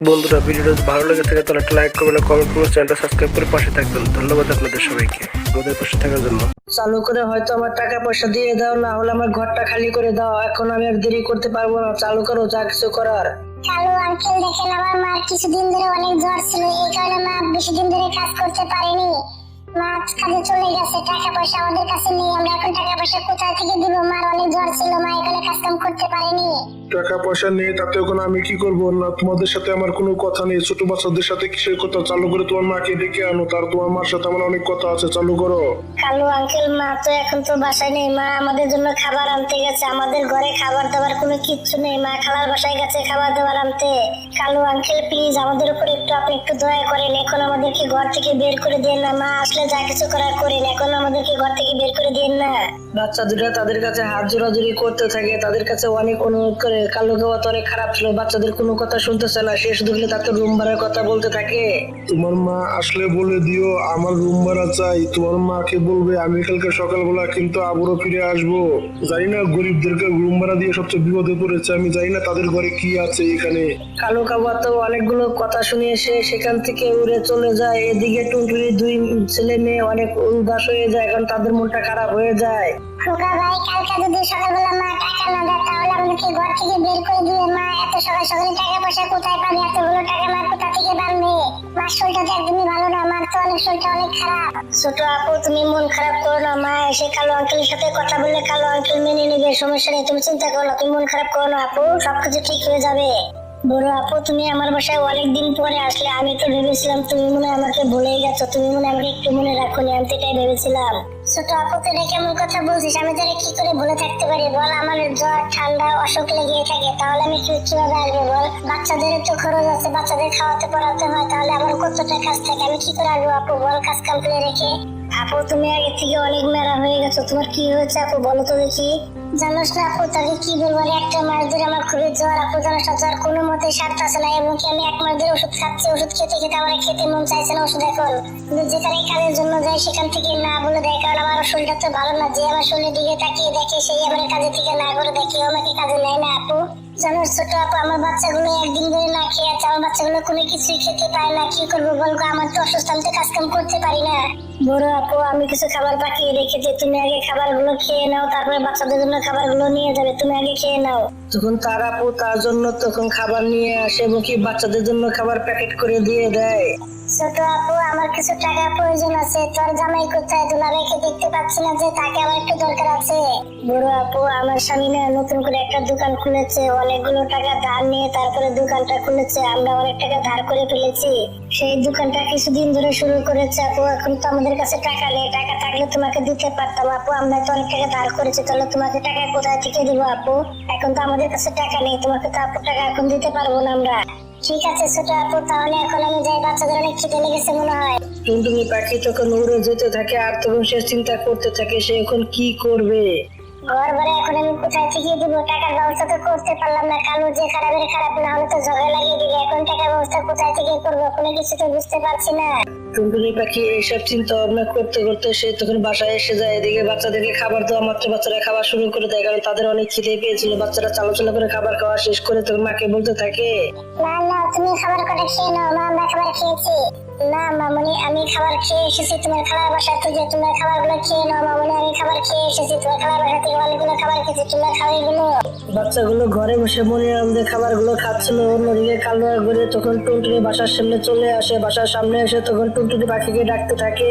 বন্ধুরা ভিডিওটা যদি ভালো লেগে থাকে তাহলে একটা লাইক করবেন কমেন্ট করবেন চ্যানেলটা সাবস্ক্রাইব করে পাশে থাকবেন। ধন্যবাদ আপনাদের সবাইকে। আমাদের পাশে থাকার জন্য। চালু করে হয়তো আমার টাকা পয়সা দিয়ে দাও না হলে আমার ঘরটা খালি করে দাও। এখন আমি আর দেরি করতে পারব না। চালু করো যা কিছু করার। কালু আঙ্কেল দেখেন আমার মার কিছুদিন ধরে অনেক জ্বর ছিল। এই কারণে মা বেশি দিন ধরে কাজ করতে পারেনি। মা কাজে চলে গেছে টাকা পয়সা আমাদের কাছে নেই আমরা এখন টাকা পয়সা কোথা থেকে দিব? মার অনেক জ্বর ছিল মা এখানে কাজ কাম করতে পারেনি। টাকা পয়সা নেই তাতে ওখানে আমি কি করব? না তোমাদের সাথে আমার কোনো কথা নেই। ছোট বাচ্চাদের সাথে কিসের কথা? চালু করে তোমার মাকে ডেকে আনো তার তোমার মার সাথে আমার অনেক কথা আছে চালু করো। কালু আঙ্কেল মা তো এখন তো বাসায় নেই। মা আমাদের জন্য খাবার আনতে গেছে আমাদের ঘরে খাবার দাবার কোনো কিচ্ছু নেই। মা খালার বাসায় গেছে খাবার দাবার আনতে। কালু আঙ্কেল প্লিজ আমাদের উপর একটু আপনি একটু দয়া করেন এখন আমাদেরকে ঘর থেকে বের করে দেন না। মা আসলে যা কিছু করার করেন এখন আমাদেরকে ঘর থেকে বের করে দিন না। বাচ্চা দুটা তাদের কাছে হাত জোড়াজুড়ি করতে থাকে তাদের কাছে অনেক অনুরোধ করে কালো গাওয়া তো অনেক খারাপ ছিল বাচ্চাদের কোনো কথা শুনতেছে না শেষ দেখলে তাকে রুম ভাড়ার কথা বলতে থাকে। তোমার মা আসলে বলে দিও আমার রুম ভাড়া চাই তোমার মাকে বলবে আমি কালকে সকালবেলা কিন্তু আবারও ফিরে আসব। জানি না গরিবদেরকে রুম ভাড়া দিয়ে সবচেয়ে বিপদে পড়েছে আমি জানি না তাদের ঘরে কি আছে এখানে। কালো কাবা তো অনেকগুলো কথা শুনে সে সেখান থেকে উড়ে চলে যায় এদিকে টুনটুনি দুই ছেলে মেয়ে অনেক উদাস হয়ে যায় কারণ তাদের মনটা খারাপ হয়ে যায়। খোকা ভাই, কালকে যদি সকালবেলা মা টাকা না দেয়, তাহলে আমাদেরকে ঘর থেকে বের করে দিবে। মা, এত সকাল সকালে টাকা পয়সা কোথায় পাবে? এতগুলো টাকা মা কোথা থেকে পাবে মার শরীরটা তো একদমই ভালো না। মার তো অনেক, শরীরটা অনেক খারাপ। ছোট আপু, তুমি মন খারাপ করো না, মা। এসে কালো আঙ্কেলের সাথে কথা বললে কালো আঙ্কেল মেনে নেবে, সমস্যা নেই। তুমি চিন্তা করো না, তুমি মন খারাপ করো না আপু। সবকিছু ঠিক হয়ে যাবে। বড় আপু, তুমি আমার বাসায় অনেক দিন পরে আসলে, আমি তো ভেবেছিলাম তুমি মনে আমাকে ভুলেই গেছো। তুমি মনে আমাকে একটু মনে রাখো আমি তো এটাই ভেবেছিলাম। ছোট আপু এটা কেমন কথা বলছিস? আমি তোরে কি করে ভুলে থাকতে পারি? বল আমার জ্বর ঠান্ডা অসুখ লেগে থাকে। তাহলে আমি কি কীভাবে আসব বল? বাচ্চাদের তো খরচ আছে বাচ্চাদের খাওয়াতে পড়াতে হয়। তাহলে আমার কতটা কাজ থাকে? আমি কি করে আসব আপু? বল কাজ কাম ফেলে রেখে। আপু তুমি আগে থেকে অনেক মেরা হয়ে গেছো। তোমার কি হয়েছে আপু? বলো তো দেখি। জানোস না আপু তাকে কি বলব? একটা মাস ধরে আমার খুবই জ্বর। আপু জানোস না জ্বর কোনো মতে সারতেছে না। এবং কি আমি এক মাস ধরে ওষুধ খাচ্ছি ওষুধ খেতে খেতে আমার খেতে মন চাইছে না ওষুধ এখন। যেখানে কাজের জন্য যাই সেখান থেকে না বলে দেয়, কারণ আমার শরীরটা তো ভালো না। যে আমার শরীরের দিকে তাকিয়ে দেখে, সেই আমার কাজে থেকে না করে দেখে আমাকে কাজে নেয় না, আপু। জানো, ছোট আপু, আমার বাচ্চাগুলো একদিন ধরে না খেয়ে আছে, আমার বাচ্চাগুলো কোনো কিছুই খেতে পায় না, কি করব বলব আমার তো অসুস্থ আমি তো কাজ কাম করতে পারি না। বড় আপু, আমি কিছু খাবার পাকিয়ে রেখেছি, তুমি আগে খাবারগুলো খেয়ে নাও, তারপরে বাচ্চাদের জন্য খাবারগুলো নিয়ে যাবে, তুমি আগে খেয়ে নাও। তখন তার আপু তার জন্য তখন খাবার নিয়ে আসে এবং বাচ্চাদের জন্য খাবার প্যাকেট করে দিয়ে দেয়? ছোট আপু, আমার কিছু টাকা প্রয়োজন আছে। তোর জামাই কোথায়? রেখে দেখতে পাচ্ছি না যে তাকে আমার একটু দরকার আছে? বড় আপু, আমার স্বামী না নতুন করে একটা দোকান খুলেছে। অনেকগুলো টাকা ধার নিয়ে তারপরে দোকানটা খুলেছে। আমরা অনেক টাকা ধার করে ফেলেছি। সেই দোকানটা কিছুদিন ধরে শুরু করেছে আপু। এখন তো আমাদের কাছে টাকা নেই। টাকা থাকলে তোমাকে দিতে পারতাম আপু। আমরা তো অনেক টাকা ধার করেছি। তাহলে তোমাকে টাকা কোথায় থেকে দিব আপু? এখন তো আমাদের কাছে টাকা নেই। তোমাকে তো আপু টাকা এখন দিতে পারব না আমরা। ঠিক আছে ছোট আপু তাহলে এখন আমি যাই বাচ্চাদের অনেক খিদে লেগেছে মনে হয়। টুনটুনি পাখি তখন উড়ে যেতে থাকে আর তখন সে চিন্তা করতে থাকে সে এখন কি করবে। ঘর ভরে এখন আমি কোথায় থেকে দিব? টাকার ব্যবস্থা তো করতে পারলাম না। কালু যে খারাপের খারাপ না হলে তো ঝগড়া লাগিয়ে দিবে। এখন টাকার ব্যবস্থা কোথায় থেকে করব? কোনো কিছু তো বুঝতে পারছি না। টুনটুনি পাখি এইসব চিন্তা ভাবনা করতে করতে সে তখন বাসায় এসে যায়। এদিকে বাচ্চাদেরকে খাবার দেওয়া মাত্র বাচ্চারা খাবার শুরু করে দেয়, কারণ তাদের অনেক খিদে পেয়েছিল। বাচ্চারা চালাচলা করে খাবার খাওয়া শেষ করে তখন মাকে বলতে থাকে, না না, তুমি খাবার কটা খেয়ে নাও, মা, আমরা খাবার খেয়েছি। না, মামনি, আমি খাবার খেয়ে এসেছি। তোমার খাবার বাসা থেকে তোমার খাবারগুলো খেয়ে নাও, মামনি, আমি খাবার খেয়ে এসেছি। তোমার খাবার বাসা থেকে অনেকগুলো খাবার খেয়েছি, তোমরা খাও এগুলো বাচ্চাগুলো ঘরে বসে মনে আনন্দে খাবারগুলো খাচ্ছিল। অন্যদিকে কালো করে তখন টুনটুনি বাসার সামনে চলে আসে। বাসার সামনে এসে তখন টুনটুনি পাখিকে ডাকতে থাকে।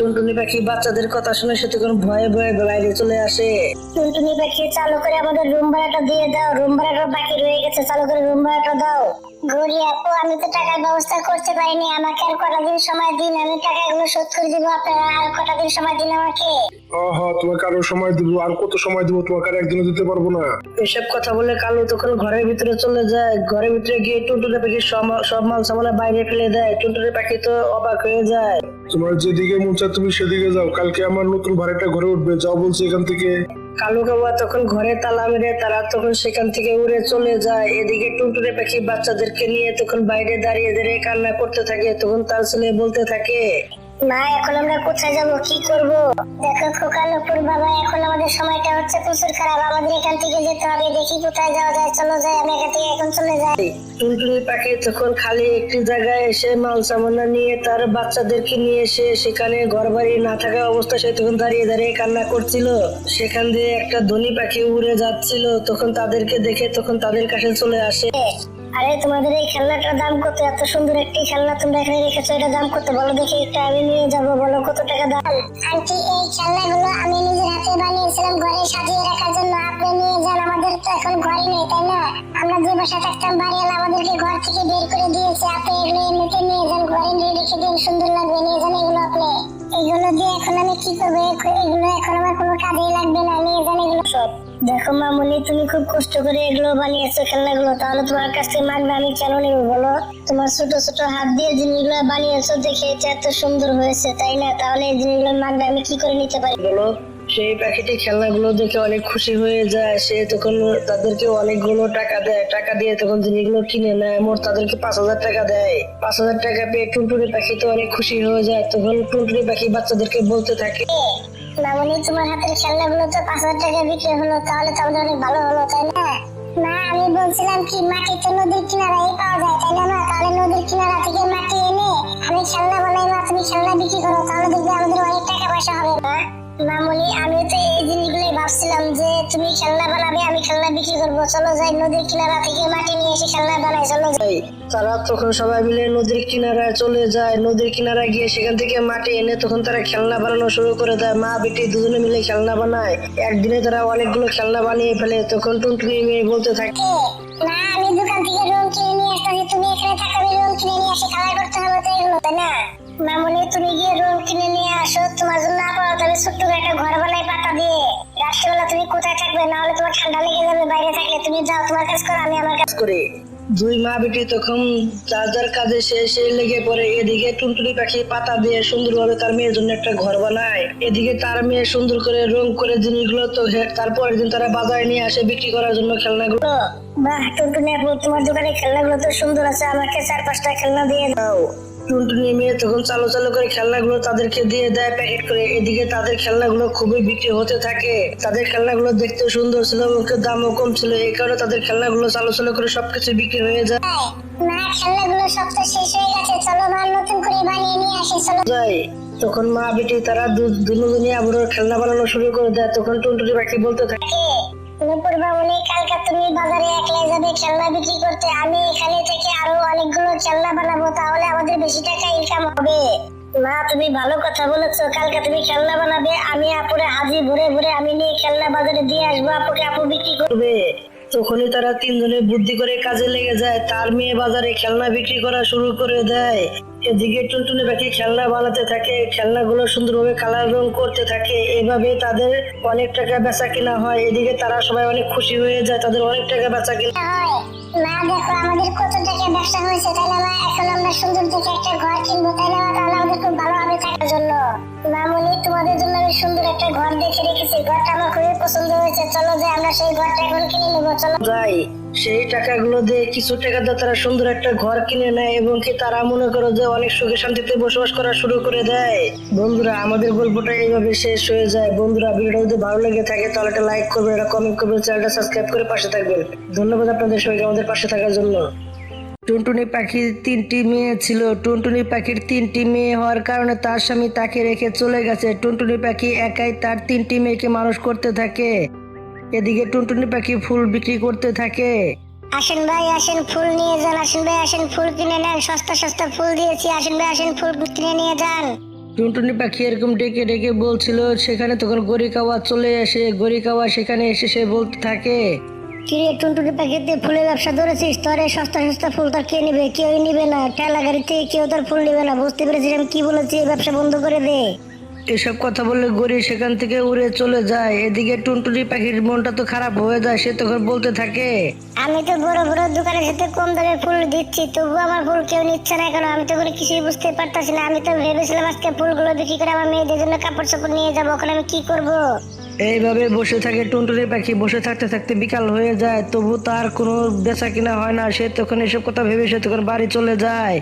টুনটুনি পাখি বাচ্চাদের কথা শুনে সে তখন ভয়ে ভয়ে বাইরে চলে আসে। টুনটুনি পাখি, চালু করে আমাদের রুম ভাড়াটা দিয়ে দাও। রুম ভাড়াটা বাকি রয়ে গেছে, চালু করে রুম ভাড়াটা দাও। গৌরী আপু আমি তো টাকার ব্যবস্থা করতে পারিনি। আমাকে আর কটা দিন সময় দিন আমি টাকাগুলো শোধ করে দিব? আপনারা আর কটা দিন সময় দিন আমাকে? আহ তোমাকে আরও সময় দিব? আর কত সময় দিব? তোমাকে আর একদিনও দিতে পারব না। এসব কথা বলে কালু তখন ঘরের ভিতরে চলে যায়। ঘরের ভিতরে গিয়ে টুনটুনি পাখি সব সব মাল সামানা বাইরে ফেলে দেয়। টুনটুনি পাখি তো অবাক হয়ে যায়। তোমার যেদিকে মন চায় তুমি সেদিকে যাও। কালকে আমার নতুন ভাড়াটা ঘরে উঠবে। যাও বলছি এখান থেকে। কালু কাবা তখন ঘরে তালা মেরে তারা তখন সেখান থেকে উড়ে চলে যায়। এদিকে টুনটুনে পাখি বাচ্চাদেরকে নিয়ে তখন বাইরে দাঁড়িয়ে দাঁড়িয়ে কান্না করতে থাকে, তখন তার ছেলে বলতে থাকে মা, এখন আমরা কোথায় কি করব? দেখো বাবা, এখন আমাদের সময়টা হচ্ছে প্রচুর খারাপ। আমাদের এখান থেকে যেতে হবে। দেখি কোথায় যাওয়া যায়, চলো যাই। আমি এখান থেকে এখন চলে যাই। টুনটুনি পাখি তখন খালি একটি জায়গায় এসে মাল সামানা নিয়ে তার বাচ্চাদেরকে নিয়ে এসে সেখানে ঘর বাড়ি না থাকা অবস্থা সে তখন দাঁড়িয়ে দাঁড়িয়ে কান্না করছিল। সেখান দিয়ে একটা ধনী পাখি উড়ে যাচ্ছিল। তখন তাদেরকে দেখে তখন তাদের কাছে চলে আসে। আরে, তোমাদের এই খেলনাটার দাম কত? এত সুন্দর একটি খেলনা তোমরা এখানে রেখেছো, এটা দাম কত? বলো দেখি একটা আমি নিয়ে যাব, বলো কত টাকা দাম? আন্টি, এই খেলনাগুলো আমি নিজের হাতে বানিয়েছিলাম, ঘরে সাজিয়ে রাখার জন্য। আপনি নিয়ে যান, আমাদের তো এখন ঘরই নেই, তাই না? আমরা যে বাসায় থাকতাম, বাড়িওয়ালা আমাদেরকে ঘর থেকে বের করে দিয়েছে। আপনি এগুলো এমনিতে নিয়ে যান, ঘরে নিয়ে রেখে দিন, সুন্দর লাগবে, নিয়ে যান এগুলো আপনি। দেখো মামুনি, তুমি খুব কষ্ট করে এগুলো বানিয়েছো খেলনাগুলো, তাহলে তোমার কাছ থেকে মাগবে আমি কেন নেব বলো? তোমার ছোট ছোট হাত দিয়ে জিনিসগুলো বানিয়েছো দেখে এত সুন্দর হয়েছে, তাই না? তাহলে এই জিনিসগুলো মাগবে আমি কি করে নিতে পারি বলো? সেই পাখিটি খেলনাগুলো দেখে অনেক খুশি হয়ে যায়। সে তখন তাদেরকে অনেকগুলো টাকা দেয়। টাকা দিয়ে তখন জিনিসগুলো কিনে নেয়। মোট তাদেরকে পাঁচ হাজার টাকা দেয়। পাঁচ হাজার টাকা পেয়ে টুনটুনি পাখি তো অনেক খুশি হয়ে যায়। তখন টুনটুনি পাখি বাচ্চাদেরকে বলতে থাকে। মামুনি তোমার হাতের খেলনাগুলো তো পাঁচ হাজার টাকা বিক্রি হলো তাহলে তো আমাদের অনেক ভালো হলো তাই না? মা আমি বলছিলাম কি মাটি তো নদীর কিনারায় পাওয়া যায় তাই না মা? তাহলে নদীর কিনারা থেকে মাটি এনে আমি খেলনা বানাই মা তুমি খেলনা বিক্রি করো তাহলে দেখবে আমাদের অনেক টাকা পয়সা হবে মা। মামুনি আমি তো এই জিনিসগুলোই ভাবছিলাম যে তুমি খেলনা বানাবে আমি খেলনা বিক্রি করব। চলো যাই নদীর কিনারা থেকে মাটি নিয়ে এসে খেলনা বানাই চলো যাই। তারা তখন সবাই মিলে নদীর কিনারায় চলে যায়। নদীর কিনারায় গিয়ে সেখান থেকে মাটি এনে তখন তারা খেলনা বানানো শুরু করে দেয়। মা বেটি দুজনে মিলে খেলনা বানায়। একদিনে তারা অনেকগুলো খেলনা বানিয়ে ফেলে তখন টুনটুনি মেয়ে বলতে থাকে না আমি দোকান থেকে রুম কিনে নিয়ে আসতেছি তুমি এখানে থাকো আমি কিনে নিয়ে আসি কালার করতে হবে তো এগুলো না? মামুনি তুমি গিয়ে রুম কিনে নিয়ে আসো। তোমার জন্য আপাতত আমি ছোট্ট একটা ঘর বানাই পাতা দিয়ে। রাত্রিবেলা তুমি কোথায় থাকবে? না হলে তোমার ঠান্ডা লেগে যাবে বাইরে থাকলে। তুমি যাও তোমার কাজ করো আমি আমার কাজ করে। দুই মা বেটি তখন যার যার কাজে সে লেগে পড়ে। এদিকে টুনটুনি পাখি পাতা দিয়ে সুন্দরভাবে তার মেয়ের জন্য একটা ঘর বানায়। এদিকে তার মেয়ে সুন্দর করে রং করে জিনিসগুলো তো তারপরের দিন তারা বাজারে নিয়ে আসে বিক্রি করার জন্য খেলনাগুলো। বাহ টুনটুনি আপু তোমার দোকানে খেলনাগুলো তো সুন্দর আছে। আমাকে চার পাঁচটা খেলনা দিয়ে দাও। টুনটুনি মেয়ে তখন চালু চালু করে খেলনাগুলো তাদেরকে দিয়ে দেয় প্যাকেট করে। এদিকে তাদের খেলনাগুলো খুবই বিক্রি হতে থাকে। তাদের খেলনাগুলো দেখতে সুন্দর ছিল দামও কম ছিল। এই কারণে তাদের খেলনাগুলো চালু চালু করে সবকিছু বিক্রি হয়ে যায়। মা খেলনাগুলো সব তো শেষ হয়ে গেছে। চলো মা নতুন করে বানিয়ে নিয়ে আসি চলো। যায় তখন মা বেটি তারা দু- দুজনে আবার খেলনা বানানো শুরু করে দেয়। তখন টুনটুনি পাখি বলতে থাকে নুপুর বাবুনি কালকে তুমি বাজারে একলাই যাবে খেলনা বিক্রি করতে। আমি এখানে থেকে আরও অনেকগুলো খেলনা বানাবো তাহলে আমাদের বেশি টাকা ইনকাম হবে। মা, তুমি ভালো কথা বলেছ। কালকে তুমি খেলনা বানাবে, আমি আপুরে হাজি ভরে ভরে আমি নিয়ে খেলনা বাজারে দিয়ে আসব, আপুকে আপু বিক্রি করবে। তখনই তারা তিনজনে বুদ্ধি করে কাজে লেগে যায়। তার মেয়ে বাজারে খেলনা বিক্রি করা শুরু করে দেয়। এদিকে টুনটুনি পাখি খেলনা বানাতে থাকে, খেলনাগুলো সুন্দরভাবে কালার রং করতে থাকে। এভাবে তাদের অনেক টাকা বেচা কিনা হয়। এদিকে তারা সবাই অনেক খুশি হয়ে যায়, তাদের অনেক টাকা বেচা কিনা হয়। মা, দেখো আমাদের কত টাকা ব্যবসা হয়েছে না মা? এখন আমরা সুন্দর দেখে একটা ঘর কিনবো না মা? তাহলে আমাদের খুব ভালো হবে থাকার জন্য। মামুনি তোমাদের জন্য আমি সুন্দর একটা ঘর দেখে রেখেছি। ঘরটা আমার খুবই পছন্দ হয়েছে। চলো যে আমরা সেই ঘরটা এখন কিনে নেব, চলো। যায় সেই টাকাগুলো দিয়ে কিছু টাকা দিয়ে তারা সুন্দর একটা ঘর কিনে নেয় এবং কি তারা মনে করো যে অনেক সুখে শান্তিতে বসবাস করা শুরু করে দেয়। বন্ধুরা, আমাদের গল্পটা এইভাবে শেষ হয়ে যায়। বন্ধুরা, ভিডিওটা যদি ভালো লেগে থাকে তাহলে একটা লাইক করবে একটা কমেন্ট করবেন চ্যানেলটা সাবস্ক্রাইব করে পাশে থাকবেন। ধন্যবাদ আপনাদের সবাইকে, আমাদের পাশে থাকার জন্য। টুনটুনি পাখির তিনটি মেয়ে ছিল। টুনটুনি পাখির তিনটি মেয়ে হওয়ার কারণে তার স্বামী তাকে রেখে চলে গেছে। টুনটুনি পাখি একাই তার তিনটি মেয়েকে মানুষ করতে থাকে। এদিকে টুনটুনি পাখি ফুল বিক্রি করতে থাকে। আসেন ভাই আসেন ফুল নিয়ে যান আসেন ভাই আসেন ফুল কিনে নেন। সস্তা সস্তা ফুল দিয়েছি। আসেন ভাই আসেন ফুল কিনে নিয়ে যান। টুনটুনি পাখি এরকম ডেকে ডেকে বলছিল সেখানে তখন গরিকাওয়া চলে আসে। গরিকাওয়া সেখানে এসে সে বলতে থাকে কিরে, টুনটুনি পাখিতে ফুলের ব্যবসা ধরেছিস? তরে সস্তা সস্তা ফুল তোর কে নিবে? কেউই নিবে না। ঠেলা গাড়িতে কেউ তোর ফুল নিবে না। বুঝতে পেরেছিস আমি কি বলেছি? এই ব্যবসা বন্ধ করে দে। এসব কথা বললে গরি সেখান থেকে উড়ে চলে যায়। এদিকে টুনটুনি পাখির মনটা তো খারাপ হয়ে যায় সে তখন বলতে থাকে আমি তো বড় বড় দোকানের সাথে কম দামে ফুল দিচ্ছি তবু আমার ফুল কেউ নিচ্ছে না কেন? আমি তো কোনো কিছুই বুঝতে পারতাছি না। আমি তো ভেবেছিলাম আজকে ফুলগুলো বিক্রি করে আমার মেয়েদের জন্য কাপড় চাপড় নিয়ে যাব ওখানে আমি কি করব? এইভাবে বসে থাকে টুনটুনি পাখি বসে থাকতে থাকতে বিকাল হয়ে যায় তবু তার কোনো বেচা কিনা হয় না। সে তখন এসব কথা ভেবে সে তখন বাড়ি চলে যায়।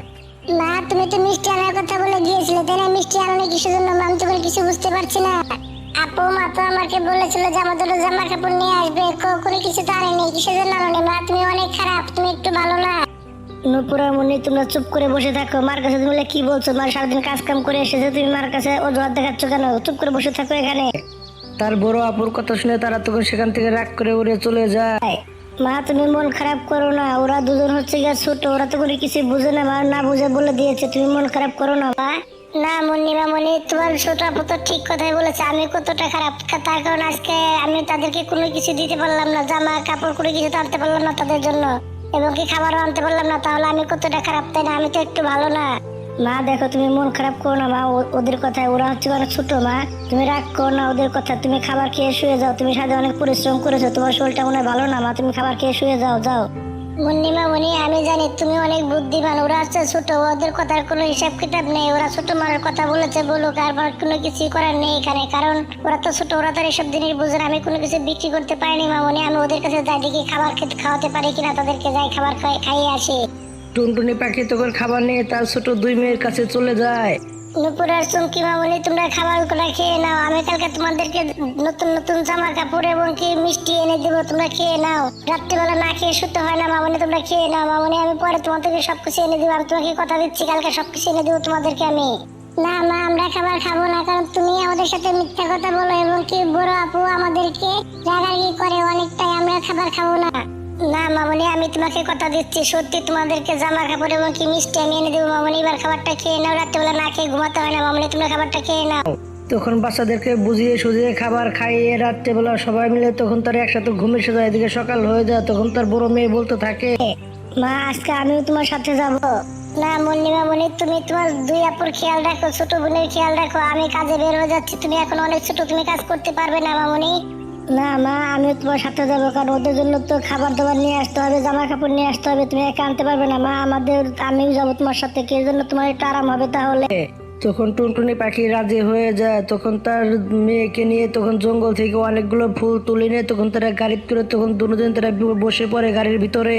মা তুমি তো মিষ্টি আনার কথা বলে গিয়েছিলে তাই না? মিষ্টি আনো কিসের জন্য? মা? আমি তো কিছু বুঝতে পারছি না। আপু মা তো আমাকে বলেছিল যে আমাদের জামা কাপড় নিয়ে আসবে। কোনো কিছু তো আনেনি কিসের জন্য আনোনি? মা তুমি অনেক খারাপ তুমি একটু ভালো না। নুপুরা মুনি তোমরা চুপ করে বসে থাকো। মার কাছে তুমি বলে কি বলছো? মার সারাদিন কাজ কাম করে এসেছে তুমি মার কাছে অজুহাত দেখাচ্ছ কেন? চুপ করে বসে থাকো এখানে। তার বড় আপুর কথা শুনে তারা তখন সেখান থেকে রাগ করে উড়ে চলে যায়। মা, তুমি মন খারাপ করো না, ওরা দুজন হচ্ছে গিয়ে ছোট, ওরা তো কোনো কিছু বুঝে না, মা, না বুঝে বলে দিয়েছে, তুমি মন খারাপ করো না, মা। না মুন্নিমা মনি তোমার ছোট আপু ঠিক কথাই বলেছে, আমি কতটা খারাপ তার কারণ আজকে আমি তাদেরকে কোনো কিছু দিতে পারলাম না, জামা, কাপড় কোনো কিছু আনতে পারলাম না তাদের জন্য, এবং কি খাবারও আনতে পারলাম না, তাহলে আমি কতটা খারাপ, তাই না? আমি তো একটু ভালো না। মা, দেখো, তুমি মন খারাপ করো না, মা। ওদের কথায়, ওরা হচ্ছে অনেক ছোট, মা। তুমি রাগ করো না ওদের কথা। তুমি খাবার খেয়ে শুয়ে যাও। তুমি সাথে অনেক পরিশ্রম করেছ। তোমার শরীরটা মনে ভালো না, মা? তুমি খাবার খেয়ে শুয়ে যাও যাও। মুন্নিমা মনি আমি জানি তুমি অনেক বুদ্ধিমান। ওরা হচ্ছে ছোট, ওদের কথার কোনো হিসাব কিতাব নেই। ওরা ছোট মানের কথা বলেছে, বলুক, আর আমার কোনো কিছু করার নেই এখানে। কারণ ওরা তো ছোট, ওরা তো এসব জিনিস বুঝে আমি কোনো কিছু বিক্রি করতে পারিনি মামনি আমি ওদের কাছে যাই, দেখি খাবার খাওয়াতে পারি কিনা। তাদেরকে যাই খাবার খাই- খাইয়ে আসি। টুনটুনি পাখি তখন খাবার নিয়ে তার ছোট দুই মেয়ের কাছে চলে যায়। নুপুর আর চুমকি মামনি, তোমরা খাবারগুলো খেয়ে নাও। আমি কালকে তোমাদেরকে নতুন নতুন জামা কাপড় এবং কি মিষ্টি এনে তোমরা খেয়ে নাও। রাত্রিবেলা না খেয়ে শুতে হয় না মামনি, তোমরা খেয়ে নাও। মামনি, আমি পরে তোমাদেরকে সবকিছু এনে দেবো, আমি তোমাকে কথা দিচ্ছি, কালকে সবকিছু এনে দেবো তোমাদেরকে আমি। না মা, আমরা খাবার খাব না, কারণ তুমি আমাদের সাথে মিথ্যা কথা বলো এবং কি বড় আপু আমাদেরকে রাগারাগি করে, অনেকটাই আমরা খাবার খাব না। না মামনি আমি তোমাকে কথা দিচ্ছি। সত্যি তোমাদেরকে জামা কাপড় এবং কি মিষ্টি আমি এনে দেবো। মামনি এবার খাবারটা খেয়ে নাও। রাত্রেবেলা না খেয়ে ঘুমাতে হয় না। মামনি তোমরা খাবারটা খেয়ে নাও। তখন বাচ্চাদেরকে বুঝিয়ে সুঝিয়ে খাবার খাইয়ে রাত্রেবেলা সবাই মিলে তখন তার একসাথে ঘুমে এসে যায়। এদিকে সকাল হয়ে যায় তখন তার বড় মেয়ে বলতে থাকে মা আজকে আমিও তোমার সাথে যাব। না মুন্নিমা মনি তুমি তোমার দুই আপুর খেয়াল রাখো ছোট বোনের খেয়াল রাখো। আমি কাজে বের হয়ে যাচ্ছি। তুমি এখন অনেক ছোট তুমি কাজ করতে পারবে না মামনি। না মা আমি তোমার সাথে যাব কারণ ওদের জন্য তো খাবার দাবার নিয়ে আসতে হবে জামা কাপড় নিয়ে আসতে হবে তুমি একা আনতে পারবে না মা আমাদের আমিও যাব তোমার সাথে কে জন্য তোমার একটু আরাম হবে তাহলে? তখন টুনটুনি পাখি রাজি হয়ে যায় তখন তার মেয়েকে নিয়ে তখন জঙ্গল থেকে অনেকগুলো ফুল তুলে নিয়ে তখন তারা গাড়িতে করে তখন দুজন তারা বসে পড়ে গাড়ির ভিতরে।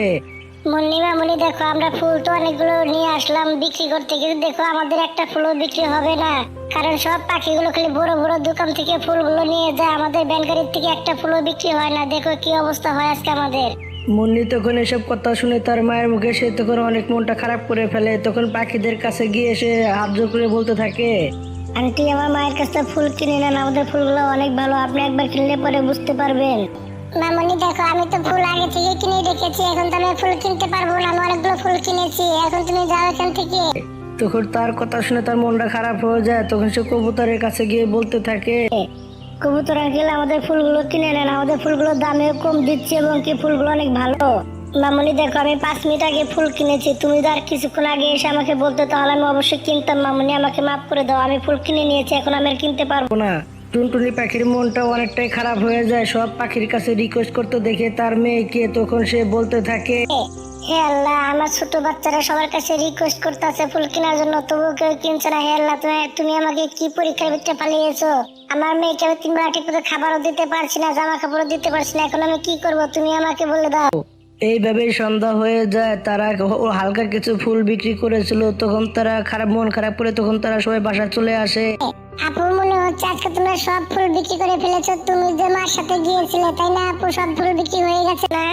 মুন্নিমা মনি দেখো আমরা ফুল তো অনেকগুলো নিয়ে আসলাম বিক্রি করতে কিন্তু দেখো আমাদের একটা ফুলও বিক্রি হবে না। কারণ সব পাখিগুলো খালি বড় বড় দোকান থেকে ফুলগুলো নিয়ে যায়। আমাদের ব্যান থেকে একটা ফুলও বিক্রি হয় না। দেখো কি অবস্থা হয় আজকে আমাদের। মুন্নি তখন এসব কথা শুনে তার মায়ের মুখে সে তখন অনেক মনটা খারাপ করে ফেলে। তখন পাখিদের কাছে গিয়ে সে হাত জোর করে বলতে থাকে আন্টি আমার মায়ের কাছে ফুল কিনে নেন। আমাদের ফুলগুলো অনেক ভালো। আপনি একবার কিনলে পরে বুঝতে পারবেন। মামনি দেখো আমি তো ফুল আগে থেকে কিনে রেখেছি। এখন তো আমি ফুল কিনতে পারব না। আমি অনেকগুলো ফুল কিনেছি। এখন তুমি যাও এখান থেকে। তখন তার কথা শুনে তার মনটা খারাপ হয়ে যায়। তখন সে কবুতরের কাছে গিয়ে বলতে থাকে কবুতর আঙ্কেল আমাদের ফুলগুলো কিনে নেন। আমাদের ফুলগুলোর দামেও কম দিচ্ছে এবং কি ফুলগুলো অনেক ভালো? মামনি দেখো আমি পাঁচ মিনিট আগে ফুল কিনেছি। তুমি তো আর কিছুক্ষণ আগে এসে আমাকে বলতে তাহলে আমি অবশ্যই কিনতাম। মামনি আমাকে মাফ করে দাও। আমি ফুল কিনে নিয়েছি এখন আমি আর কিনতে পারব না। টুনটুনি পাখির মনটা অনেকটাই খারাপ হয়ে যায়। সব পাখির কাছে রিকোয়েস্ট করতে দেখে তার মেয়েকে তখন সে বলতে থাকে হে আল্লাহ আমার ছোট বাচ্চারা সবার কাছে রিকোয়েস্ট করতেছে ফুল কেনার জন্য কেউ কিনছে না। হে আল্লাহ তুমি তুমি আমাকে কি পরীক্ষার ভিতরে পালিয়েছো? আমার মেয়েকে আমি তিন বেলা ঠিক মতো খাবারও দিতে পারছি না জামা কাপড়ও দিতে পারছি না এখন আমি কি করব? তুমি আমাকে বলে দাও। এইভাবেই সন্ধ্যা হয়ে যায় তারা হালকা কিছু ফুল বিক্রি করেছিল তখন তারা খারাপ মন খারাপ করে তখন তারা সবাই বাসা চলে আসে। আপু মনে হচ্ছে আজকে তোমরা সব ফুল বিক্রি করে ফেলেছো তুমি যে মার সাথে গিয়েছিলে তাই না আপু? সব ফুল বিক্রি হয়ে গেছে না?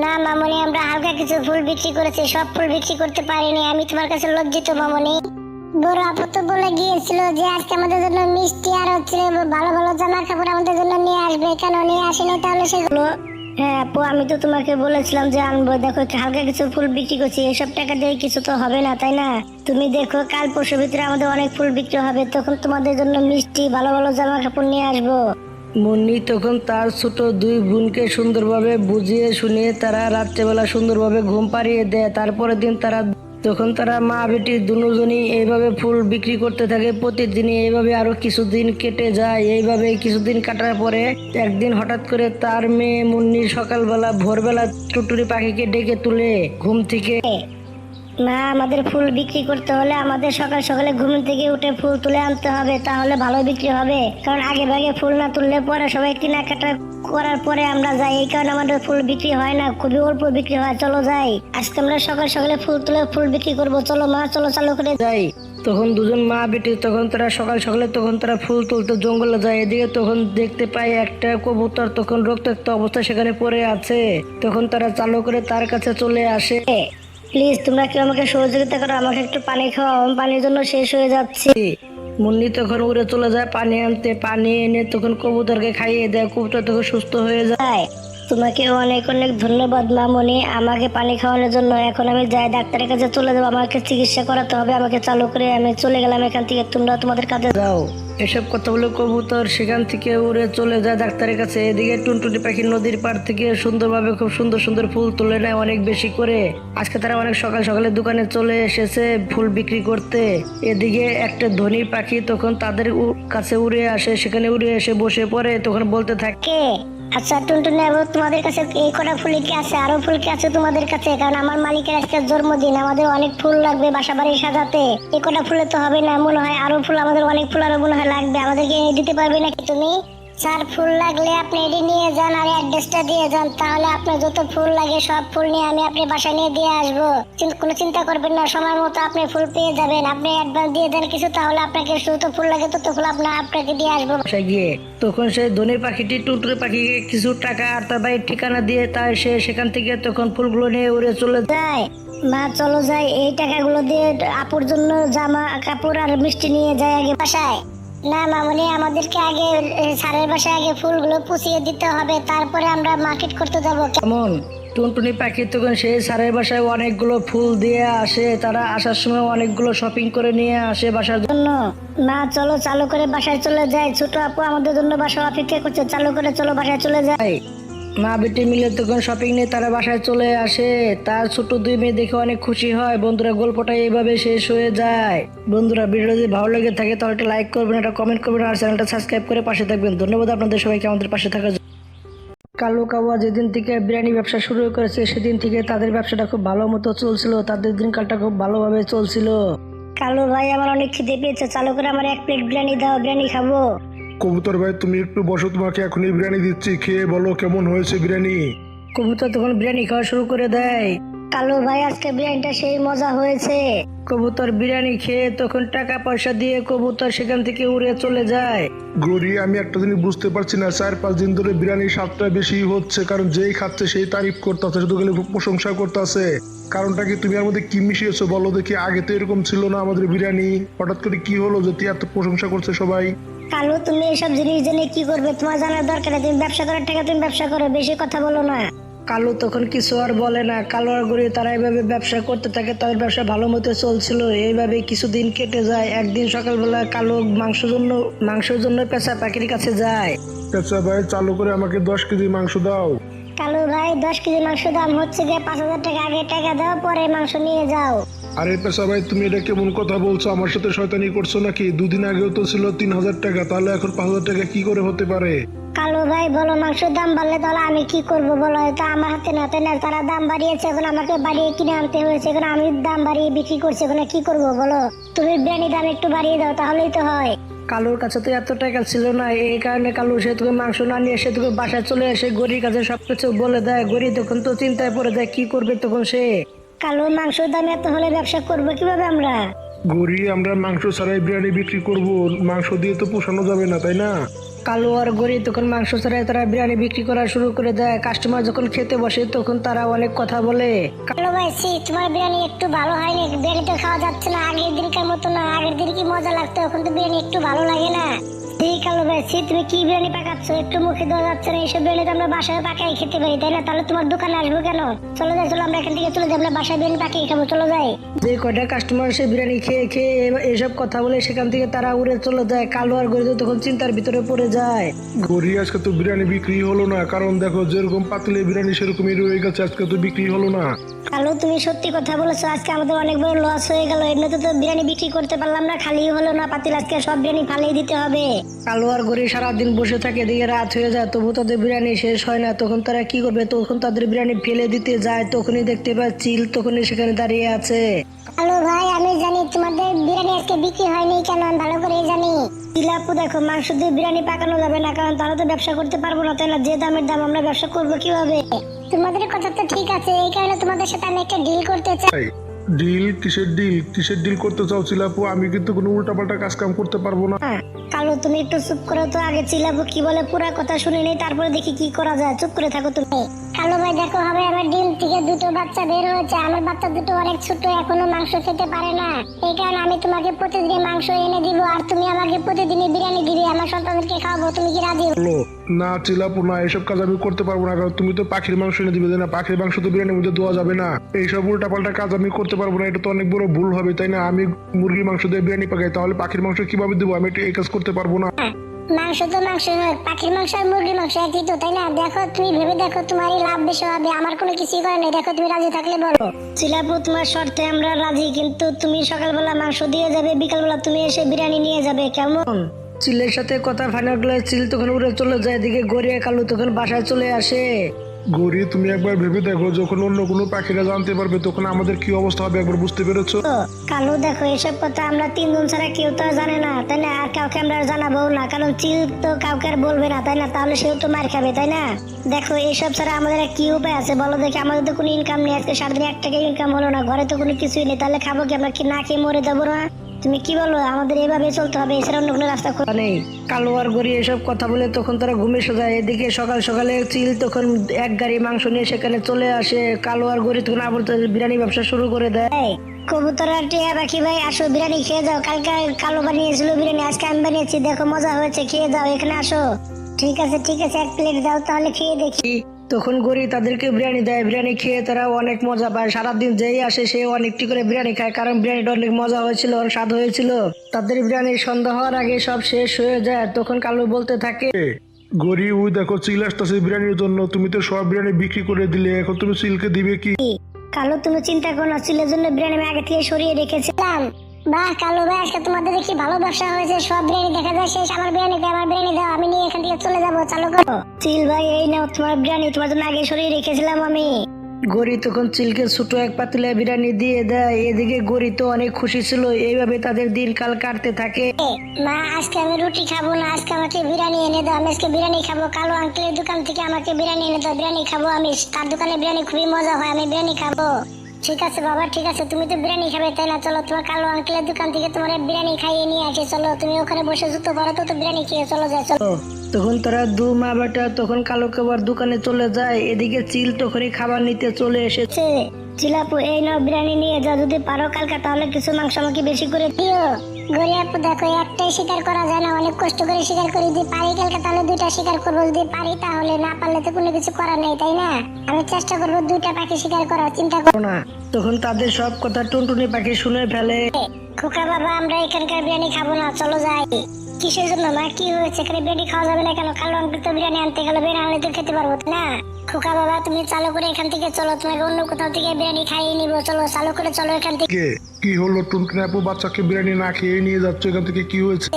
না মামনি আমরা হালকা কিছু ফুল বিক্রি করেছি সব ফুল বিক্রি করতে পারিনি। আমি তোমার কাছে লজ্জিত মামনি। বড় আপু তো বলে গিয়েছিল যে আজকে আমাদের জন্য মিষ্টি আর হচ্ছে ভালো ভালো জামা কাপড় আমাদের জন্য নিয়ে আসবে। কেন নিয়ে আসেনি তাহলে সেগুলো হ্যাঁ আপু আমি তো তোমাকে বলেছিলাম যে আনব। দেখো হালকা কিছু ফুল বিক্রি করছি এসব টাকা দিয়ে কিছু তো হবে না তাই না? তুমি দেখো কাল পরশুর ভিতরে আমাদের অনেক ফুল বিক্রি হবে তখন তোমাদের জন্য মিষ্টি ভালো ভালো জামা কাপড় নিয়ে আসব। মুন্নি তখন তার ছোট দুই বোনকে সুন্দরভাবে বুঝিয়ে শুনিয়ে তারা রাত্রেবেলা সুন্দরভাবে ঘুম পাড়িয়ে দেয়। তারপরের দিন তারা তখন তারা মা বেটি দুজনই এইভাবে ফুল বিক্রি করতে থাকে। প্রতিদিনই এইভাবে আরও কিছুদিন কেটে যায়। এইভাবে কিছুদিন কাটার পরে একদিন হঠাৎ করে তার মেয়ে মুন্নি সকালবেলা ভোরবেলা টুটুরি পাখিকে ডেকে তুলে ঘুম থেকে না, আমাদের ফুল বিক্রি করতে হলে আমাদের সকাল সকালে ঘুম থেকে উঠে ফুল তুলে আনতে হবে, তাহলে ভালো বিক্রি হবে। কারণ আগে ভাগে ফুল না তুললে পরে সবাই কেনাকাটা করার পরে আমরা যাই। এই কারণে আমাদের ফুল বিক্রি হয় না, খুবই অল্প বিক্রি হয়। চলো যাই। আজকে আমরা সকাল সকালে ফুল তুলে ফুল বিক্রি করব। চলো মা, চলো চালু করে যাই। তখন দুজন মা বেটি, তখন তারা সকাল সকালে, তখন তারা ফুল তুলতে জঙ্গলে যায়। এদিকে তখন দেখতে পায় একটা কবুতর, তখন রক্তাক্ত অবস্থা সেখানে পড়ে আছে। তখন তারা চালু করে তার কাছে চলে আসে। প্লিজ তোমরা কেউ আমাকে সহযোগিতা করো আমাকে একটু পানি খাওয়াও আমি পানির জন্য শেষ হয়ে যাচ্ছি। মুন্নি তখন উড়ে চলে যায় পানি আনতে পানি এনে তখন কবুতরকে খাইয়ে দেয় কবুতর তখন সুস্থ হয়ে যায়। তোমাকে অনেক অনেক ধন্যবাদ মামনি আমাকে পানি খাওয়ানোর জন্য। এখন আমি যাই ডাক্তারের কাছে চলে যাব আমাকে চিকিৎসা করাতে হবে আমাকে চালু করে আমি চলে গেলাম এখান থেকে তোমরা তোমাদের কাজে যাও। এসব কথাগুলো কবুতর, সেখান থেকে উড়ে চলে যায় ডাক্তারের কাছে। এদিকে টুনটুনি পাখি নদীর পাড় থেকে সুন্দরভাবে খুব সুন্দর সুন্দর ফুল তুলে নেয় অনেক বেশি করে। আজকে তারা অনেক সকাল সকালে দোকানে চলে এসেছে ফুল বিক্রি করতে। এদিকে একটা ধনী পাখি তখন তাদের কাছে উড়ে আসে, সেখানে উড়ে এসে বসে পড়ে, তখন বলতে থাকে আচ্ছা টুনটুনি এবার তোমাদের কাছে এই কটা ফুল কি আছে? আরও ফুল কি আছে তোমাদের কাছে? কারণ আমার মালিকের আজকে জন্মদিন, আমাদের অনেক ফুল লাগবে বাসা বাড়ি সাজাতে। এই কটা ফুলে তো হবে না, মনে হয় আরও ফুল, আমাদের অনেক ফুল আরও মনে হয় লাগবে। আমাদেরকে দিতে পারবে নাকি তুমি? স্যার ফুল লাগলে আপনি এটি নিয়ে যান আর অ্যাড্রেসটা দিয়ে যান। তাহলে আপনার যত ফুল লাগে সব ফুল নিয়ে আমি আপনি বাসায় নিয়ে দিয়ে আসব। কিন্তু কোনো চিন্তা করবেন না সময় মতো আপনি ফুল পেয়ে যাবেন। আপনি অ্যাডভান্স দিয়ে দেন কিছু তাহলে আপনাকে যত ফুল লাগে তত ফুল আপনার আপনাকে দিয়ে আসব। বাসায় গিয়ে তখন সেই ধনী পাখিটি টুনটুনি পাখিকে কিছু টাকা আর তার বাড়ির ঠিকানা দিয়ে তাই সে সেখান থেকে তখন ফুলগুলো নিয়ে উড়ে চলে যায়। মা চলো যাই এই টাকাগুলো দিয়ে আপুর জন্য জামা কাপড় আর মিষ্টি নিয়ে যায় আগে বাসায়। না মামনি আমাদেরকে আগে সারের বাসায় আগে ফুলগুলো পুষিয়ে দিতে হবে তারপরে আমরা মার্কেট করতে যাব। কেমন? টুনটুনি পাখি তখন সেই সারের বাসায় অনেকগুলো ফুল দিয়ে আসে তারা আসার সময় অনেকগুলো শপিং করে নিয়ে আসে বাসার জন্য। না চলো চালু করে বাসায় চলে যায় ছোট আপু আমাদের জন্য বাসা অপেক্ষা করছে চালু করে চলো বাসায় চলে তাই? মা বেটি মিলে তখন শপিং নিয়ে তারা বাসায় চলে আসে। তার ছোট দুই মেয়ে দেখে অনেক খুশি হয়। বন্ধুরা, গল্পটা এইভাবে শেষ হয়ে যায়। বন্ধুরা ভিডিও যদি ভালো লেগে থাকে তাহলে একটা লাইক করবেন, একটা কমেন্ট করবেন, আর চ্যানেলটা সাবস্ক্রাইব করে পাশে থাকবেন। ধন্যবাদ আপনাদের সবাইকে আমাদের পাশে থাকার কালু কাওয়া যেদিন থেকে বিরিয়ানি ব্যবসা শুরু করেছে, সেদিন থেকে তাদের ব্যবসাটা খুব ভালো মতো চলছিল। তাদের দিনকালটা খুব ভালোভাবে চলছিল। কালো ভাই, আমার অনেক খিদে পেয়েছে। চালু করে আমার এক প্লেট বিরিয়ানি দাও, বিরিয়ানি খাব। কবুতর ভাই তুমি একটু বসো তোমাকে এখনই বিরিয়ানি দিচ্ছি। খেয়ে বলো কেমন হয়েছে বিরিয়ানি? কবুতর তখন বিরিয়ানি খাওয়া শুরু করে দেয়। কালু ভাই আজকে বিরিয়ানিটা সেই মজা হয়েছে। কবুতর বিরিয়ানি খেয়ে তখন টাকা পয়সা দিয়ে কবুতর সেখান থেকে উড়ে চলে যায়। গরি আমি একটা জিনিস বুঝতে পারছি না। চার পাঁচ দিন ধরে বিরিয়ানির স্বাদটা বেশি হচ্ছে কারণ যেই খাচ্ছে সেই তারিফ করতেছে শুধু খালি প্রশংসা করতেছে। কারণটা কি তুমি এর মধ্যে কি মিশিয়েছো বলো দেখি? আগে তো এরকম ছিল না আমাদের বিরিয়ানি। হঠাৎ করে কি হলো যে তুই এত প্রশংসা করছে সবাই? কালু তুমি এসব জিনিস জেনে কি করবে? তোমার জানার দরকার তুমি ব্যবসা করার টাকা তুমি ব্যবসা করো বেশি কথা বলো না। কালু তখন কিছু আর বলে না। কালো আর গড়ি তারা এইভাবে ব্যবসা করতে থাকে তাদের ব্যবসা ভালো মতো চলছিল। এইভাবে কিছুদিন কেটে যায়। একদিন সকালবেলা কালো মাংস জন্য মাংসের জন্য পেশা পাখির কাছে যায়। আচ্ছা ভাই চালু করে আমাকে দশ কেজি মাংস দাও। কালু ভাই দশ কেজি মাংস দাম হচ্ছে গিয়ে পাঁচ হাজার টাকা। আগে টাকা দাও পরে মাংস নিয়ে যাও। আরে পেশা ভাই তুমি এটা কেমন কথা বলছো? আমার সাথে শয়তানি করছ নাকি? দুদিন আগেও তো ছিল তিন হাজার টাকা তাহলে এখন পাঁচ হাজার টাকা কি করে হতে পারে? কালু ভাই বলো মাংসের দাম বাড়লে তাহলে আমি কি করব বলো? এটা আমার হাতে না তাই না? তারা দাম বাড়িয়েছে এখন আমাকে বাড়িয়ে কিনে আনতে হয়েছে এখন আমি দাম বাড়িয়ে বিক্রি করছি এখন কি করব বলো? তুমি বিরিয়ানি দাম একটু বাড়িয়ে দাও তাহলেই তো হয়। কালুর কাছে তো এত টাকা ছিল না এই কারণে কালু সে তোকে মাংস না নিয়ে সে তোকে বাসায় চলে এসে গরির কাছে সবকিছু বলে দেয় গরি তখন তো চিন্তায় পড়ে যায় কি করবে তখন সে? কালু মাংসের দাম এত হলে ব্যবসা করব কীভাবে আমরা? গরি আমরা মাংস ছাড়াই বিরিয়ানি বিক্রি করব। মাংস দিয়ে তো পোষানো যাবে না তাই না? কালু আর গরি তখন মাংস ছাড়াই তারা বিরিয়ানি বিক্রি করা শুরু করে দেয়। কাস্টমার যখন খেতে বসে তখন তারা অনেক কথা বলে। কালো ভাই সি তোমার বিরিয়ানি একটু ভালো হয়নি। বিরিয়ানি তো খাওয়া যাচ্ছে না আগের দিনকার মতো না। আগের দিন কি মজা লাগতো এখন তো বিরিয়ানি একটু ভালো লাগে না। এই কালো ভাই তুমি কি বিরিয়ানি পাকাচ্ছ? একটু মুখে দেওয়া যাচ্ছে না এইসব বিরিয়ানি তো আমরা বাসায় পাকাই খেতে পারি তাই না? তাহলে তোমার দোকানে আসব কেন? চলো যাই চলো আমরা এখান থেকে চলে যাই আমরা বাসায় বিরিয়ানি পাকিয়ে খাব চলো যাই। যে কয়টা কাস্টমার সে বিরিয়ানি খেয়ে খেয়ে এসব কথা বলে সেখান থেকে তারা উড়ে চলে যায় কালো আর গরিব তখন চিন্তার ভিতরে পড়ে যায়। গরি আজকে তো বিরিয়ানি বিক্রি হলো না কারণ দেখো যেরকম পাতলে বিরিয়ানি সেরকমই রয়ে গেছে আজকে তো বিক্রি হলো না। কালো তুমি সত্যি কথা বলেছ আজকে আমাদের অনেক বড় লস হয়ে গেল এমনিতে তো বিরিয়ানি বিক্রি করতে পারলাম না খালি হলো না পাতিল আজকে সব বিরিয়ানি ফালিয়ে দিতে হবে। কালো আর গরিব সারাদিন বসে থাকে এদিকে রাত হয়ে যায় তবু তাদের বিরিয়ানি শেষ হয় না। তখন তারা কি করবে? তখন তাদের বিরিয়ানি ফেলে দিতে যায় তখনই দেখতে পায় চিল তখনই সেখানে দাঁড়িয়ে আছে। ভাই আমি জানি তোমাদের বিরিয়ানি আজকে বিক্রি হয়নি কেন আমি ভালো করে জানি। তিলাপু দেখো মাংস দিয়ে বিরিয়ানি পাকানো যাবে না কারণ তারা তো ব্যবসা করতে পারব না তাই না? যে দামের দাম আমরা ব্যবসা করব কীভাবে? তোমাদের কথা তো ঠিক আছে এই কারণে তোমাদের সাথে আমি একটা ডিল করতে চাই। ডিল কিসের ডিল কিসের ডিল করতে চাও চিলাপু আমি কিন্তু কোনো উল্টাপাল্টা কাজ কাম করতে পারব না। হ্যাঁ, কালো, তুমি একটু চুপ করো তো, আগে চিলাবো কি বলে, পুরো কথা শুনে নেই, তারপরে দেখি কি করা যায়। চুপ করে থাকো তুমি। কালো ভাই, দেখো হবে, আমার ডিম থেকে দুটো বাচ্চা বের হয়েছে। আমার বাচ্চা দুটো অনেক ছোট, এখনও মাংস খেতে পারে না। এই কারণে আমি তোমাকে প্রতিদিন মাংস এনে দিব, আর তুমি আমাকে প্রতিদিনই বিরিয়ানি দিবে। আমার সন্তানদেরকে খাওয়াবো, তুমি কি রাজি? বলো না চিলাপু না এসব কাজ আমি করতে পারব না, কারণ তুমি তো পাখির মাংস এনে দিবে না? পাখির মাংস তো বিরিয়ানির মধ্যে দেওয়া যাবে না। এইসব উল্টাপাল্টা কাজ আমি করতে পারব না, এটা তো অনেক বড় ভুল হবে, তাই না? আমি মুরগির মাংস দিয়ে বিরিয়ানি পাকাই, তাহলে পাখির মাংস কীভাবে দেবো? আমি এই কাজ করতে পারব না। মাংস তো মাংস পাখির মাংস আর মুরগির মাংস একই তো, তাই না? দেখো, তুমি ভেবে দেখো, তোমারই লাভ বেশি হবে, আমার কোনো কিছুই করে নেই। দেখো, তুমি রাজি থাকলে বলো। চিলাপু তোমার শর্তে আমরা রাজি, কিন্তু তুমি সকালবেলা মাংস দিয়ে যাবে, বিকালবেলা তুমি এসে বিরিয়ানি নিয়ে যাবে, কেমন? চিলের সাথে কথা ফাইনাল করলে চিল তখন উড়ে চলে যায় এদিকে গড়িয়া কালু তখন বাসায় চলে আসে। গরি তুমি একবার ভেবে দেখো যখন অন্য কোনো পাখিরা জানতে পারবে তখন আমাদের কি অবস্থা হবে একবার বুঝতে পেরেছ? কালু দেখো এসব কথা আমরা তিনজন ছাড়া কেউ তো জানে না তাই না? আর কাউকে আমরা জানাব না কারণ চিল তো কাউকে আর বলবে না তাই না? তাহলে সেও তো মার খাবে তাই না? দেখো এসব ছাড়া আমাদের আর কি উপায় আছে? বলো দেখি আমাদের তো কোনো ইনকাম নেই আজকে সারাদিন এক টাকা ইনকাম হলো না ঘরে তো কোনো কিছুই নেই তাহলে খাব কি আমরা? কি না খেয়ে মরে যাব না তুমি কি বলো? আমাদের এভাবে চলতে হবে এছাড়া অন্য কোনো রাস্তা খোলা নেই। কালো আর গড়ি এসব কথা বলে তখন তারা ঘুমে যায় এদিকে সকাল সকালে চিল তখন এক গাড়ি মাংস নিয়ে সেখানে চলে আসে। কালো আর গড়ি তখন আবার বিরিয়ানি ব্যবসা শুরু করে দেয়। কবুতর আর টিয়া পাখি ভাই আসো বিরিয়ানি খেয়ে যাও। কালকে কালো বানিয়েছিল বিরিয়ানি আজকে আমি বানিয়েছি। দেখো মজা হয়েছে খেয়ে যাও এখানে আসো। ঠিক আছে ঠিক আছে এক প্লেট দাও তাহলে খেয়ে দেখি। তখন গড়ি তাদেরকে বিরিয়ানি দেয়। বিরিয়ানি খেয়ে তারা অনেক মজা পায়। সারাদিন যেই আসে সে অনেকটি করে বিরিয়ানি খায় কারণ বিরিয়ানিটা অনেক মজা হয়েছিল অনেক স্বাদ হয়েছিল। তাদের বিরিয়ানি সন্ধ্যা হওয়ার আগে সব শেষ হয়ে যায়। তখন কালু বলতে থাকে গরি ওই দেখো চিল আসতেছে বিরিয়ানির জন্য। তুমি তো সব বিরিয়ানি বিক্রি করে দিলে এখন তুমি চিলকে দিবে কি? কালো তুমি চিন্তা করো না চিলের জন্য বিরিয়ানি আমি আগে থেকে সরিয়ে রেখেছিলাম। বাহ কালো ভাই আজকে তোমাদের দেখি ভালো ব্যবসা হয়েছে? সব বিরিয়ানি দেখা যায় শেষ আমার বিরিয়ানি দাও আমার বিরিয়ানি দাও আমি নিয়ে এখান থেকে চলে যাব চালু করো। চিল ভাই এই নাও তোমার বিরিয়ানি তোমার জন্য আগে সরিয়ে রেখেছিলাম আমি। গড়ি তখন চিলকে ছোট এক পাতিলা বিরিয়ানি দিয়ে দেয় এদিকে গড়ি তো অনেক খুশি ছিল এইভাবে তাদের দিনকাল কাটতে থাকে। মা আজকে আমি রুটি খাব না আজকে আমাকে বিরিয়ানি এনে দাও আমি আজকে বিরিয়ানি খাব কালো আঙ্কেলের দোকান থেকে আমাকে বিরিয়ানি এনে দাও বিরিয়ানি খাব আমি তার দোকানে বিরিয়ানি খুবই মজা হয় আমি বিরিয়ানি খাব। ঠিক আছে বাবা ঠিক আছে। তুমি তো বিরিয়ানি খাবে তাই না? চলো তোমার কালো আঙ্কেলের দোকান থেকে তোমার বিরিয়ানি খাইয়ে নিয়ে আসি চলো। তুমি ওখানে বসে জুতো পরো তো তো বিরিয়ানি খেয়ে চলো যাই চলো। তখন তারা দু মা বেটা তখন কালো কাবার দোকানে চলে যায় এদিকে চিল তখনই খাবার নিতে চলে এসেছে চিলাপু এই নাও বিরিয়ানি নিয়ে যা যদি পারো কালকে তাহলে কিছু মাংস আমাকে বেশি করে দিও। গরিয়াপু দেখো একটাই শিকার করা যায় না। অনেক কষ্ট করে শিকার করি যদি পারি কালকে তাহলে দুইটা শিকার করব যদি পারি তাহলে না পারলে তো কোনো কিছু করার নেই তাই না? আমি চেষ্টা করব দুইটা পাখি শিকার করার চিন্তা করব না তখন তাদের সব কথা টুনটুনি পাখি শুনে ফেলে। খোকা বাবা আমরা এখানকার বিরিয়ানি খাব না চলো যাই। কিসের জন্য মা? কি হয়েছে? এখানে বিরিয়ানি খাওয়া যাবে না কেন? কালো আঙ্কেল তো বিরিয়ানি আনতে গেলে বিরিয়ানি আনলে তো খেতে পারব না? খোকা বাবা তুমি চালু করে এখান থেকে চলো তোমাকে অন্য কোথাও থেকে বিরিয়ানি খাইয়ে নিবো চলো চালু করে চলো এখান থেকে। কি? হলো? টুনটুন আপু বাচ্চাকে বিরিয়ানি না খেয়ে নিয়ে যাচ্ছে? এখান থেকে কি হয়েছে?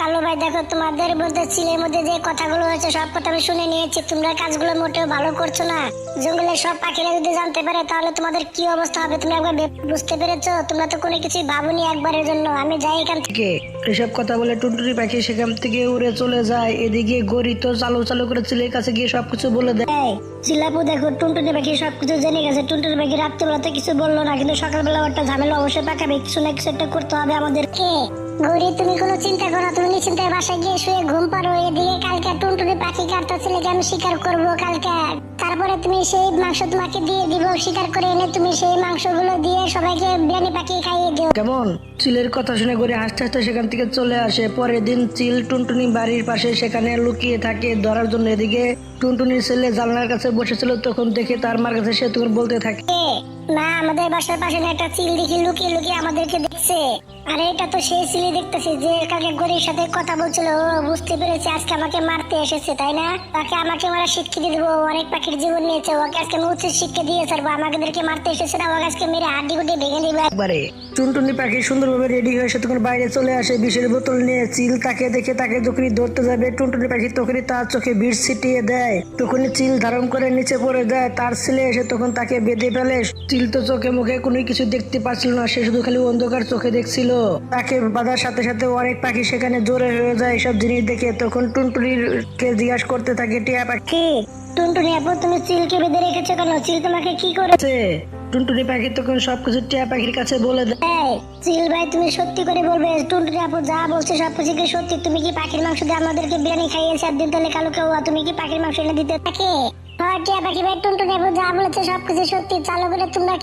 কালো ভাই দেখো তোমাদের মধ্যে ছিলের মধ্যে যে কথাগুলো হয়েছে সব কথা আমি শুনে নিয়েছি। তোমরা কাজগুলো মোটেও ভালো করছ না। জঙ্গলের সব পাখিরা যদি জানতে পারে তাহলে তোমাদের কি অবস্থা হবে? তুমি একবার বুঝতে পেরেছ? তোমরা তো কোনো কিছুই ভাবনি একবারের জন্য। আমি যাই এখান থেকে। এসব কথা বলে টুনটুনি পাখি সেখান থেকে উড়ে চলে যায়। এদিকে গড়ি তো চালু চালু করে চিলের কাছে গিয়ে সবকিছু বলে দেয়। চিলাপু দেখো, টুনটুনি পাখি সবকিছু জেনে গেছে। টুনটুনি পাখি রাত্রিবেলা তো কিছু বলল না, কিন্তু সকালবেলা একটা ঝামেলা অবশ্যই পাকাবে। কিছু না কিছু একটা করতে হবে আমাদেরকে গৌরী তুমি কোনো চিন্তা করো তুমি নিশ্চিন্তে বাসায় গিয়ে শুয়ে ঘুম পারো এদিকে কালকে টুনটুনি পাখি কাটতে ছেলেকে আমি শিকার করব কালকে। তারপরে তুমি সেই মাংস তোমাকে দিয়ে দিব শিকার করে এনে তুমি সেই মাংসগুলো দিয়ে সবাইকে বিরিয়ানি পাখি খাইয়ে দিও। কেমন? চিলের কথা শুনে করে হাসতে হাসতে সেখান থেকে চলে আসে। পরের দিন চিল টুনটুনি বাড়ির পাশে সেখানে লুকিয়ে থাকে। ধরার জন্য এদিকে টুনটুনির ছেলে জানলার কাছে বসেছিল তখন দেখে তার মার কাছে সে তখন বলতে থাকে আমাদের বাসার পাশে একটা লুকিয়ে লুকিয়ে আমাদেরকে দেখছে। আরে, এটা তো সেই চিলি যে কালকে গরির সাথে কথা বলছিল। বুঝতে পেরেছে আজকে আমাকে মারতে এসেছে, তাই না? তাকে আমাকে দিব অনেক পাখির জীবন নিয়েছে। ওকে আজকে আমি শিক্ষা দিয়ে ছাড়বো, আমাদেরকে মারতে এসেছে না, ওকে আজকে মেরে হাড্ডি গুড্ডি ভেঙে দিবে। একবারে। টুনটুনি পাখি সুন্দরভাবে রেডি হয়ে সে তখন বাইরে চলে আসে, বিষের বোতল নিয়ে চিল তাকে দেখে তাকে যখনই ধরতে যাবে, টুনটুনি পাখি তখনই তার চোখে বিষ ছিটিয়ে দেয়। তখনই চিল ধারণ করে নিচে পড়ে দেয় তার ছেলে এসে তখন তাকে বেঁধে ফেলে। চিল তো চোখে মুখে কোনো কিছু দেখতে পাচ্ছিল না সে শুধু খালি অন্ধকার চোখে দেখছিল। তাকে বাঁধার সাথে সাথে অনেক পাখি সেখানে জোরে হয়ে যায় এসব জিনিস দেখে। তখন টুনটুনির কে জিজ্ঞাসা করতে থাকে টিয়া পাখি? টুনটুনি আপু তুমি চিলকে বেঁধে রেখেছো কেন? চিল তোমাকে কি করে আছে টুনটুনি পাখি তখন সবকিছু টিয়া পাখির কাছে বলে দেয়। চিল ভাই তুমি সত্যি করে বলবে টুনটুনি আপু যা বলছে সব কিছু কি সত্যি। তুমি কি পাখির মাংস দিয়ে আমাদেরকে বিরিয়ানি খাইয়েছে? একদিন তাহলে কালো কেউ তুমি কি পাখির মাংস এনে দিতে থাকে টিয়া পাখি ভাই, টুনটুনি আপু যা বলেছে সব কিছু সত্যি তোমরা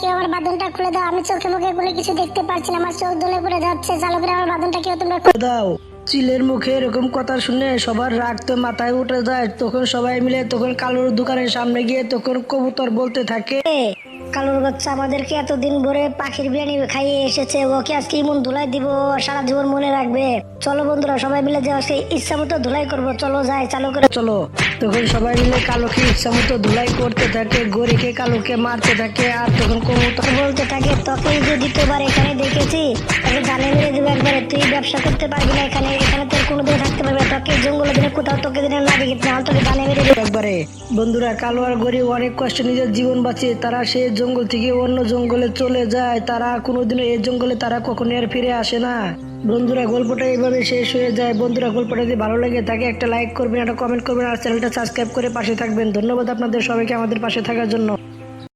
খুলে দাও? আমি চোখে মুখে কিছু দেখতে না, আমার চোখ করে যাচ্ছে। তোমরা খুলে দাও। চিলের মুখে এরকম কথা শুনে সবার রাগ তো মাথায় উঠে যায়। তখন সবাই মিলে তখন কালোর দোকানের সামনে গিয়ে তখন কবুতর বলতে থাকে। কালুর বাচ্চা আমাদেরকে এতদিন ভরে পাখির বিরিয়ানি খাইয়ে এসেছে, ওকে আজকে ইমন ধুলাই দিব, সারা জীবন মনে রাখবে। চলো বন্ধুরা, সবাই মিলে যে আজকে ইচ্ছা মতো ধুলাই করব, চলো যাই, চালু করে চলো। তখন সবাই মিলে কালোকে ইচ্ছা মতো ধুলাই করতে থাকে, গরিকে কালোকে মারতে থাকে, আর তখন কবুতর বলতে থাকে তোকে যে দ্বিতীয়বার এখানে দেখেছি, তোকে জানে মেরে দেবো একবারে, তুই ব্যবসা করতে পারবি না এখানে এখানে তোর কোনো দিন থাকতে পারবে, তোকে দিনে কোথাও তোকে দিনে না আমি তোকে মেরে দেবো। একবারে। বন্ধুরা, কালো আর গরিব অনেক নিজের জীবন তারা সে জঙ্গল থেকে অন্য জঙ্গলে চলে যায়। তারা কোনোদিনও এই জঙ্গলে তারা কখনো আর ফিরে আসে না। বন্ধুরা, গল্পটা এইভাবে শেষ হয়ে যায়। বন্ধুরা, গল্পটা যদি ভালো লাগে থাকে, একটা লাইক করবেন, একটা কমেন্ট করবেন, আর চ্যানেলটা সাবস্ক্রাইব করে পাশে থাকবেন। ধন্যবাদ আপনাদের সবাইকে আমাদের পাশে থাকার জন্য।